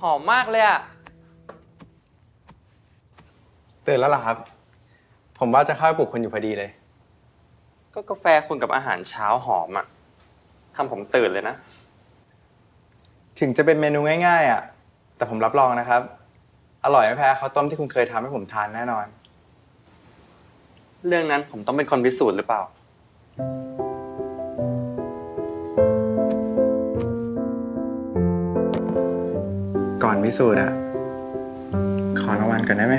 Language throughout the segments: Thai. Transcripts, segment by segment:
หอมมากเลยอะตื่นแล้วเหรอครับ ผมว่าจะเข้าไปปลุกคุณอยู่พอดีเลย ก็กาแฟคุณกับอาหารเช้าหอมอะทำผมตื่นเลยนะ ถึงจะเป็นเมนูง่ายๆอะ แต่ผมรับรองนะครับ อร่อยไม่แพ้ข้าวต้มที่คุณเคยทำให้ผมทานแน่นอน เรื่องนั้นผมต้องเป็นคนพิสูจน์หรือเปล่า ก่อนพิสูจน์อะ ขอรางวัลก่อนได้ไหม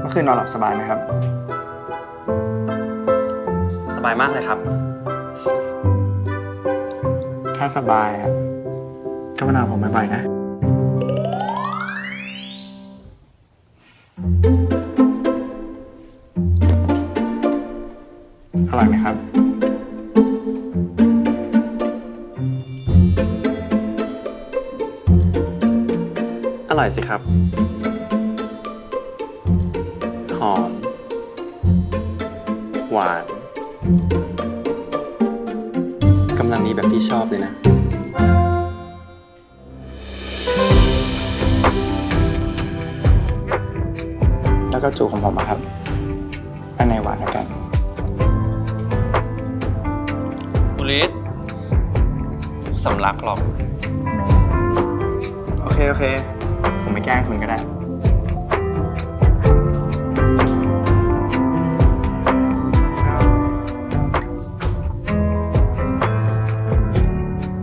เมื่อคืนนอนหลับสบายไหมครับ สบายมากเลยครับ ถ้าสบายอะก็มานาผมบ่อยๆนะ อร่อยไหมครับ อร่อยสิครับ หอม หวาน กำลังดีแบบที่ชอบเลยนะแล้วก็จูของผมอะครับอันไหนหวานแล้วกัน บุริสสำลักหรอก โอเค โอเค ผมไม่แกล้งคุณก็ได้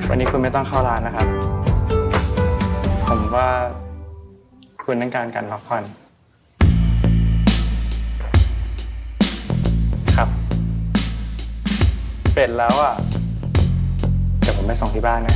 วันนี้คุณไม่ต้องเข้าร้านนะครับ ผมว่าคุณต้องการการพักผ่อน ครับ เสร็จแล้วอะ เดี๋ยวผมไปส่งที่บ้านนะ